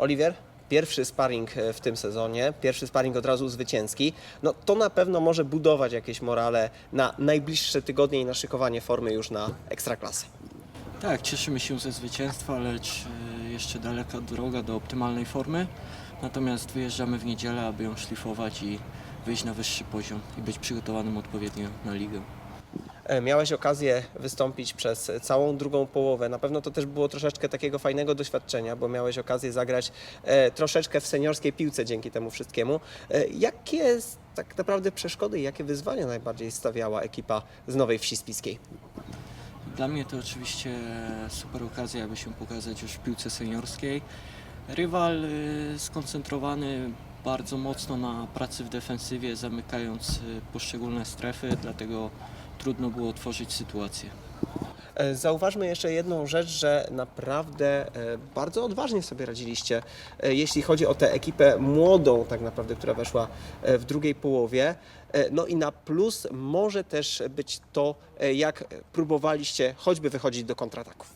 Oliwier, pierwszy sparring e, w tym sezonie, pierwszy sparring od razu zwycięski, no to na pewno może budować jakieś morale na najbliższe tygodnie i na szykowanie formy już na ekstraklasę. Tak, cieszymy się ze zwycięstwa, lecz e, jeszcze daleka droga do optymalnej formy. Natomiast wyjeżdżamy w niedzielę, aby ją szlifować i wyjść na wyższy poziom i być przygotowanym odpowiednio na ligę. E, Miałeś okazję wystąpić przez całą drugą połowę. Na pewno to też było troszeczkę takiego fajnego doświadczenia, bo miałeś okazję zagrać e, troszeczkę w seniorskiej piłce dzięki temu wszystkiemu. E, jakie tak naprawdę przeszkody i jakie wyzwania najbardziej stawiała ekipa z Nowej Wsi Spiskiej? Dla mnie to oczywiście super okazja, aby się pokazać już w piłce seniorskiej. Rywal y, skoncentrowany bardzo mocno na pracy w defensywie, zamykając y, poszczególne strefy, dlatego trudno było tworzyć sytuację. E, Zauważmy jeszcze jedną rzecz, że naprawdę e, bardzo odważnie sobie radziliście, e, jeśli chodzi o tę ekipę młodą, tak naprawdę, która weszła w drugiej połowie. No i na plus może też być to, jak próbowaliście choćby wychodzić do kontrataków.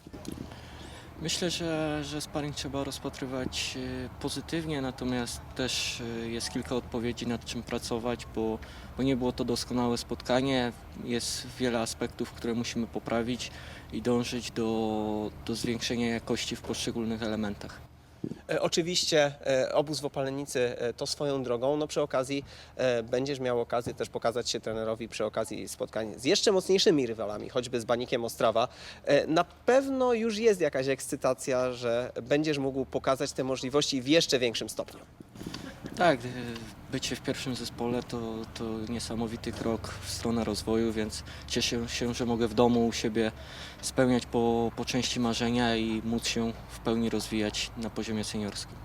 Myślę, że, że sparring trzeba rozpatrywać e, pozytywnie, natomiast też e, jest kilka odpowiedzi nad czym pracować, bo, bo nie było to doskonałe spotkanie. Jest wiele aspektów, które musimy poprawić i dążyć do, do zwiększenia jakości w poszczególnych elementach. E, Oczywiście e, obóz w Opalenicy e, to swoją drogą. No przy okazji będziesz miał okazję też pokazać się trenerowi przy okazji spotkań z jeszcze mocniejszymi rywalami, choćby z Banikiem Ostrawa. Na pewno już jest jakaś ekscytacja, że będziesz mógł pokazać te możliwości w jeszcze większym stopniu. Tak, e, bycie w pierwszym zespole to, to niesamowity krok w stronę rozwoju, więc cieszę się, że mogę w domu u siebie spełniać po, po części marzenia i móc się w pełni rozwijać na poziomie seniorskim.